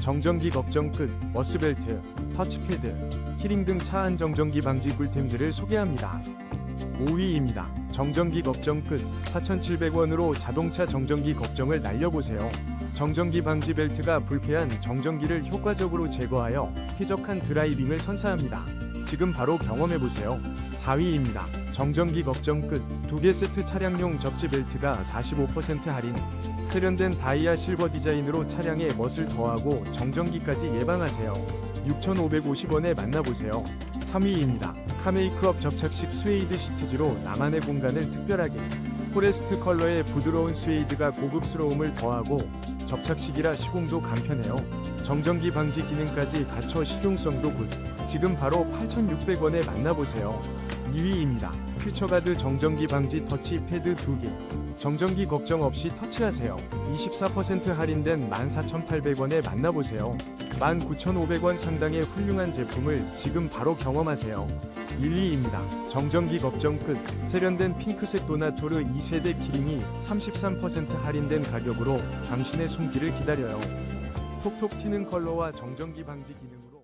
정전기 걱정 끝, 머스벨트, 터치패드, 키링 등 차 안 정전기 방지 꿀템들을 소개합니다. 5위입니다. 정전기 걱정 끝 4,700원으로 자동차 정전기 걱정을 날려보세요. 정전기 방지 벨트가 불쾌한 정전기를 효과적으로 제거하여 쾌적한 드라이빙을 선사합니다. 지금 바로 경험해보세요. 4위입니다. 정전기 걱정 끝 두 개 세트 차량용 접지 벨트가 45% 할인 세련된 다이아 실버 디자인으로 차량에 멋을 더하고 정전기까지 예방하세요. 6,550원에 만나보세요. 3위입니다. 카메이크업 접착식 스웨이드 시트지로 나만의 공간을 특별하게 포레스트 컬러의 부드러운 스웨이드가 고급스러움을 더하고 접착식이라 시공도 간편해요. 정전기 방지 기능까지 갖춰 실용성도 굿. 지금 바로 8,600원에 만나보세요. 2위입니다. 퓨처가드 정전기 방지 터치 패드 2개. 정전기 걱정 없이 터치하세요. 24% 할인된 14,800원에 만나보세요. 19,500원 상당의 훌륭한 제품을 지금 바로 경험하세요. 1위입니다. 정전기 걱정 끝. 세련된 핑크색 도나토르 2세대 키링이 33% 할인된 가격으로 당신의 손길을 기다려요. 톡톡 튀는 컬러와 정전기 방지 기능으로